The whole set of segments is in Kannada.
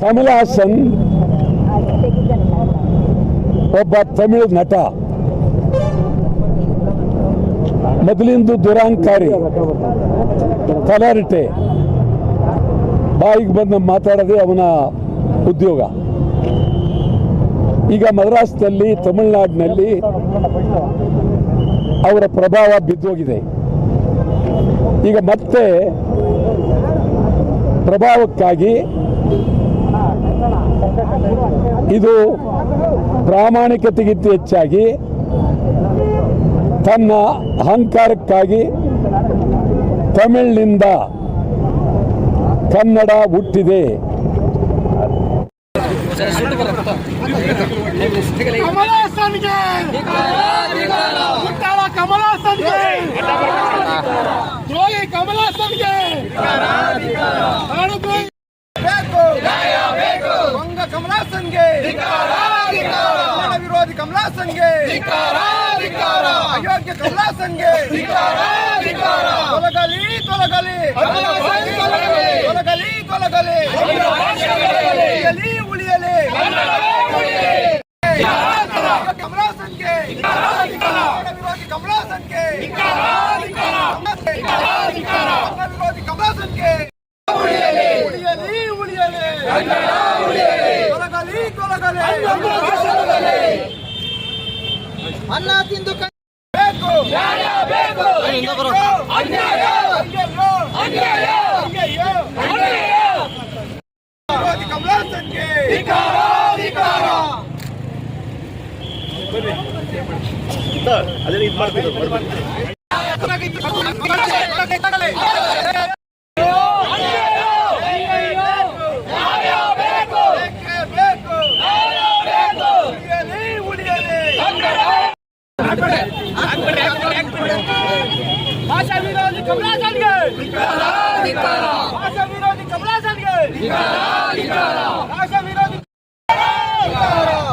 ಕಮಲ್ ಹಾಸನ್ ಒಬ್ಬ ತಮಿಳು ನಟ. ಮೊದಲಿಂದು ದುರಾಂಕಾರಿ. ತಲಾರಿಟೆ. ಬಾಯಿಗೆ ಬಂದು ಮಾತಾಡೋದೇ ಅವನ ಉದ್ಯೋಗ. ಈಗ ಮದ್ರಾಸ್ನಲ್ಲಿ, ತಮಿಳುನಾಡಿನಲ್ಲಿ ಅವರ ಪ್ರಭಾವ ಬಿದ್ದೋಗಿದೆ. ಈಗ ಮತ್ತೆ ಪ್ರಭಾವಕ್ಕಾಗಿ ಇದು ಪ್ರಾಮಾಣಿಕತೆಗಿಂತ ಹೆಚ್ಚಾಗಿ ತನ್ನ ಅಹಂಕಾರಕ್ಕಾಗಿ ತಮಿಳಿನಿಂದ ಕನ್ನಡ ಹುಟ್ಟಿದೆ. ಬೇಕು. ಬಂಗ ಕಮಲಾಸನ್ಗೆ ಕನ್ನಡ ವಿರೋಧಿ ಕಮಲಾಸನ್ಗೆ ಅಯೋಗ್ಯ ಕಮಲಾಸನ್ಗೆ ತೊಲಗಲಿ ತೊಲಗಲಿ ತೊಲಗಲಿ ತೊಲಗಲಿ ಉಳಿಯಲಿ ಉಳಿಯಲಿ ಕಮಲಾಸನ್ಗೆ ವಿರೋಧಿ ಕಮಲಾಸನ್ಗೆ ಅನ್ನ ತಿಂದು ಬೇಕು ಅದೇ ಇದು ಅನ್ಯಾಯ ವಿರೋಧಿ ಕಮಲಾಸನ್ಗೆ ಬೇಕೇ ಬೇಕು ಉಳಿಯಲಿ ಉಳಿಯಲಿ ಭಾಷಾ ವಿರೋಧಿ ಕಮಲಾಸನ್ಗೆ ಭಾಷಾ ವಿರೋಧಿ ಕಮಲಾಸನ್ಗೆ ಭಾಷಾ ವಿರೋಧಿ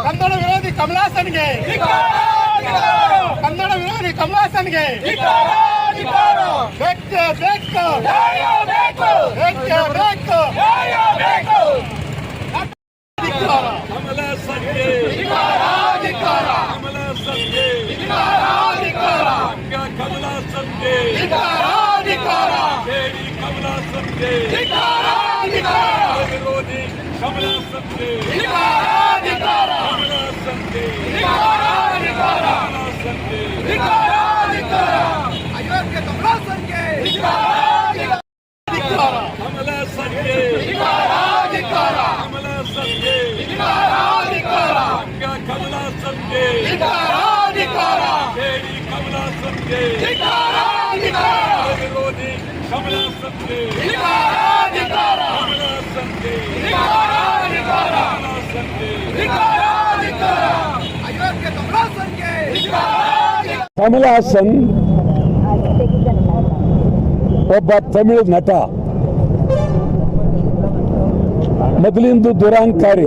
ಕನ್ನಡ ವಿರೋಧಿ ಕಮಲಾಸನ್ಗೆ ಕನ್ನಡ ವಿರೋಧಿ ಕಮಲಾಸನ್ಗೆ ಬೇಕು ಬೆಕ್ಕ ಬೇಕು ವಿರೋಧಿ ಕಮಲ ಧಿಕ್ಕಾರ. ಕಮಲ ಧಿಕ್ಕಾರ. ಕಮಲ ಧಿಕ್ಕಾರ. ಧಿಕ್ಕಾರ, ಕಮಲ ಧಿಕ್ಕಾರ. ಕಮಲ ಧಿಕ್ಕಾರ. ಕಮಲ ಧಿಕ್ಕಾರ, ಧಿಕ್ಕಾರ. ಕೇಳಿ ಕಮಲ ಕಮಲ್ ಹಾಸನ್ ಒಬ್ಬ ತಮಿಳು ನಟ. ಮೊದಲಿಂದು ದುರಾಂಕಾರಿ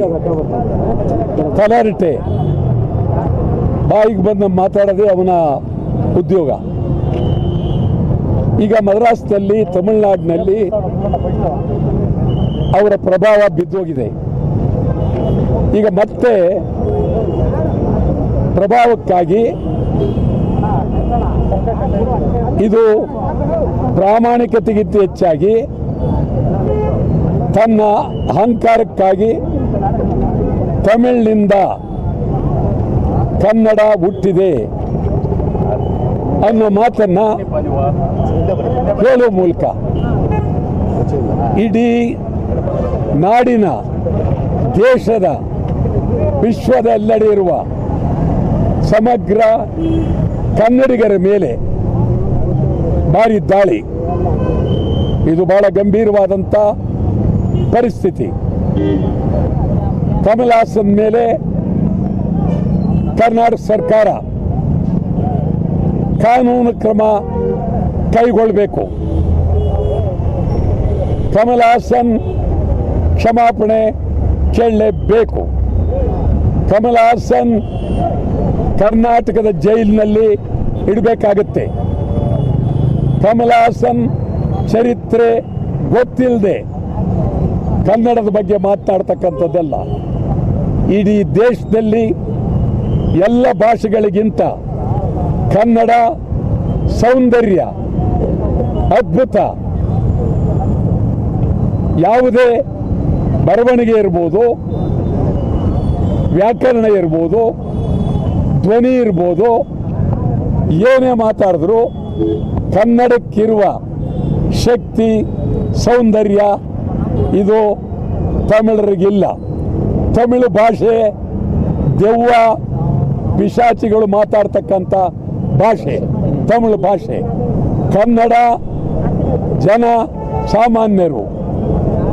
ತಲಾರಿಟೆ. ಬಾಯಿಗೆ ಬಂದು ಮಾತಾಡೋದೇ ಅವನ ಉದ್ಯೋಗ. ಈಗ ಮದ್ರಾಸ್ನಲ್ಲಿ, ತಮಿಳುನಾಡಿನಲ್ಲಿ ಅವರ ಪ್ರಭಾವ ಬಿದ್ದೋಗಿದೆ. ಈಗ ಮತ್ತೆ ಪ್ರಭಾವಕ್ಕಾಗಿ ಇದು ಪ್ರಾಮಾಣಿಕತೆಗಿಂತ ಹೆಚ್ಚಾಗಿ ತನ್ನ ಅಹಂಕಾರಕ್ಕಾಗಿ ತಮಿಳಿನಿಂದ ಕನ್ನಡ ಹುಟ್ಟಿದೆ. ಅನ್ನೋ ಮಾತನ್ನ ಹೇಳುವ ಮೂಲಕ ಇಡೀ ನಾಡಿನ ದೇಶದ ವಿಶ್ವದ ಎಲ್ಲೆಡೆ ಇರುವ ಸಮಗ್ರ ಕನ್ನಡಿಗರ ಮೇಲೆ ಭಾರಿ ದಾಳಿ. ಇದು ಬಹಳ ಗಂಭೀರವಾದಂಥ ಪರಿಸ್ಥಿತಿ. ಕಮಲ್ ಹಾಸನ್ ಮೇಲೆ ಕರ್ನಾಟಕ ಸರ್ಕಾರ ಕಾನೂನು ಕ್ರಮ ಕೈಗೊಳ್ಳಬೇಕು. ಕಮಲ್ ಹಾಸನ್ ಕ್ಷಮಾಪಣೆ ಕೇಳಲೇಬೇಕು. ಕಮಲ್ ಹಾಸನ್ ಕರ್ನಾಟಕದ ಜೈಲಿನಲ್ಲಿ ಇಡಬೇಕಾಗುತ್ತೆ. ಕಮಲ್ ಹಾಸನ್ ಚರಿತ್ರೆ ಗೊತ್ತಿಲ್ಲದೆ ಕನ್ನಡದ ಬಗ್ಗೆ ಮಾತಾಡ್ತಕ್ಕಂಥದ್ದೆಲ್ಲ. ಇಡೀ ದೇಶದಲ್ಲಿ ಎಲ್ಲ ಭಾಷೆಗಳಿಗಿಂತ ಕನ್ನಡ ಸೌಂದರ್ಯ, ಅದ್ಭುತ. ಯಾವುದೇ ಬರವಣಿಗೆ ಇರ್ಬೋದು, ವ್ಯಾಕರಣ ಇರ್ಬೋದು, ಧ್ವನಿ ಇರ್ಬೋದು, ಏನೇ ಮಾತಾಡಿದ್ರು ಕನ್ನಡಕ್ಕಿರುವ ಶಕ್ತಿ, ಸೌಂದರ್ಯ ಇದು ತಮಿಳರಿಗಿಲ್ಲ. ತಮಿಳು ಭಾಷೆ ದೆವ್ವ, ಪಿಶಾಚಿಗಳು ಮಾತಾಡ್ತಕ್ಕಂಥ ಭಾಷೆ, ತಮಿಳು ಭಾಷೆ, ಕನ್ನಡ ಜನ ಸಾಮಾನ್ಯರು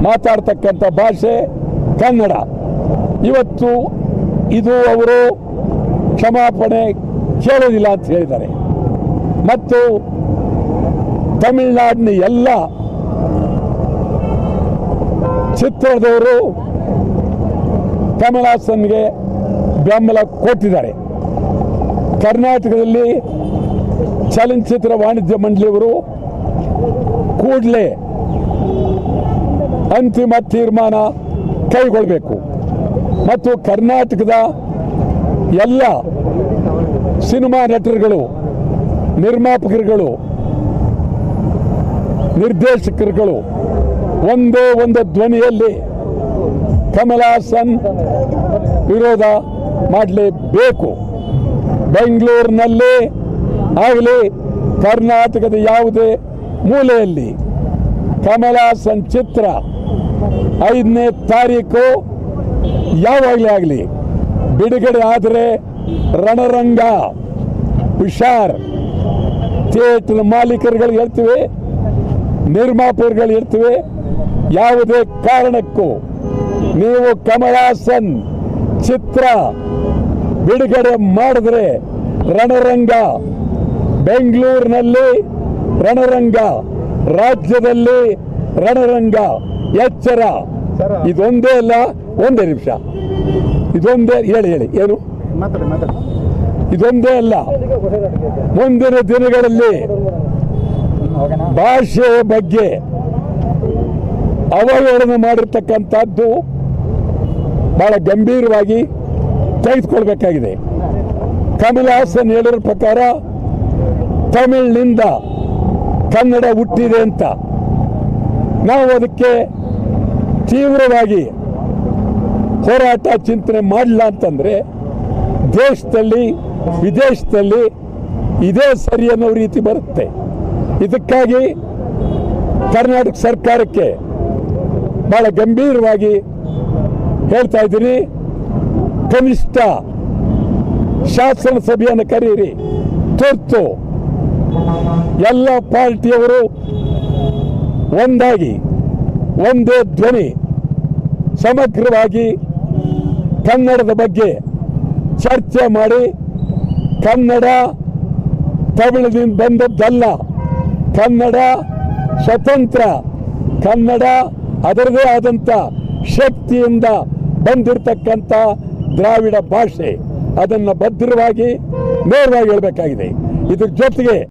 ಮಾತಾಡ್ತಕ್ಕಂಥ ಭಾಷೆ ಕನ್ನಡ. ಇವತ್ತು ಇದು ಅವರು ಕ್ಷಮಾಪಣೆ ಕೇಳೋದಿಲ್ಲ ಅಂತ ಹೇಳಿದ್ದಾರೆ. ಮತ್ತು ತಮಿಳುನಾಡಿನ ಎಲ್ಲ ಚಿತ್ರದವರು ಕಮಲ್ ಹಾಸನ್ಗೆ ಬೆಂಬಲ ಕೊಟ್ಟಿದ್ದಾರೆ. ಕರ್ನಾಟಕದಲ್ಲಿ ಚಲನಚಿತ್ರ ವಾಣಿಜ್ಯ ಮಂಡಳಿಯವರು ಕೂಡಲೇ ಅಂತಿಮ ತೀರ್ಮಾನ ಕೈಗೊಳ್ಳಬೇಕು. ಮತ್ತು ಕರ್ನಾಟಕದ ಎಲ್ಲ ಸಿನಿಮಾ ನಟರುಗಳು, ನಿರ್ಮಾಪಕರುಗಳು, ನಿರ್ದೇಶಕರುಗಳು ಒಂದೇ ಒಂದು ಧ್ವನಿಯಲ್ಲಿ ಕಮಲ್ ಹಾಸನ್ ವಿರೋಧ ಮಾಡಲೇಬೇಕು. ಬೆಂಗಳೂರಿನಲ್ಲಿ ಆಗಲಿ ಕರ್ನಾಟಕದ ಯಾವುದೇ ಮೂಲೆಯಲ್ಲಿ ಕಮಲ ಚಿತ್ರ ಐದನೇ ತಾರೀಕು ಯಾವಾಗಲೇ ಆಗಲಿ ಬಿಡುಗಡೆ ಆದರೆ ರಣರಂಗ, ಹುಷಾರ್, ಥಿಯೇಟರ್ ಮಾಲೀಕರುಗಳು ಹೇಳ್ತೀವಿ, ನಿರ್ಮಾಪಕರುಗಳು ಹೇಳ್ತೀವಿ, ಯಾವುದೇ ಕಾರಣಕ್ಕೂ ನೀವು ಕಮಲ್ ಹಾಸನ್ ಚಿತ್ರ ಬಿಡುಗಡೆ ಮಾಡಿದ್ರೆ ರಣರಂಗ ಬೆಂಗಳೂರಿನಲ್ಲಿ ರಣರಂಗ ರಾಜ್ಯದಲ್ಲಿ ರಣರಂಗ ಎಚ್ಚರ. ಇದೊಂದೇ ಅಲ್ಲ ಒಂದೇ ನಿಮಿಷ. ಇದೊಂದೇ ಹೇಳಿ ಹೇಳಿ ಏನು? ಇದೊಂದೇ ಅಲ್ಲ ಮುಂದಿನ ದಿನಗಳಲ್ಲಿ ಭಾಷೆ ಭಾಷೆಯ ಬಗ್ಗೆ ಅವಹೇಳನ ಮಾಡಿರ್ತಕ್ಕಂಥದ್ದು ಬಹಳ ಗಂಭೀರವಾಗಿ ತೆಗೆದುಕೊಳ್ಬೇಕಾಗಿದೆ. ಕಮಲ್ ಹಾಸನ್ ಹೇಳಿರೋ ಪ್ರಕಾರ ತಮಿಳಿನಿಂದ ಕನ್ನಡ ಹುಟ್ಟಿದೆ ಅಂತ. ನಾವು ಅದಕ್ಕೆ ತೀವ್ರವಾಗಿ ಹೋರಾಟ ಚಿಂತನೆ ಮಾಡಲ್ಲ ಅಂತಂದ್ರೆ ದೇಶದಲ್ಲಿ, ವಿದೇಶದಲ್ಲಿ ಇದೇ ಸರಿ ಅನ್ನೋ ರೀತಿ ಬರುತ್ತೆ. ಇದಕ್ಕಾಗಿ ಕರ್ನಾಟಕ ಸರ್ಕಾರಕ್ಕೆ ಬಹಳ ಗಂಭೀರವಾಗಿ ಹೇಳ್ತಾ ಇದ್ದೀನಿ. ಕನಿಷ್ಠ ಶಾಸನ ಸಭೆಯನ್ನು ಕರೆಯಿರಿ. ತುರ್ತು. ಎಲ್ಲ ಪಾರ್ಟಿಯವರು ಒಂದಾಗಿ, ಒಂದೇ ಧ್ವನಿ ಸಮಗ್ರವಾಗಿ ಕನ್ನಡದ ಬಗ್ಗೆ ಚರ್ಚೆ ಮಾಡಿ, ಕನ್ನಡ ತಮಿಳಿನಿಂದ ಬಂದದ್ದಲ್ಲ, ಕನ್ನಡ ಸ್ವತಂತ್ರ, ಕನ್ನಡ ಅದರದೇ ಆದಂಥ ಶಕ್ತಿಯಿಂದ ಬಂದಿರತಕ್ಕಂಥ ದ್ರಾವಿಡ ಭಾಷೆ ಅದನ್ನು ಭದ್ರವಾಗಿ ನೇರವಾಗಿ ಹೇಳಬೇಕಾಗಿದೆ. ಇದ್ರ ಜೊತೆಗೆ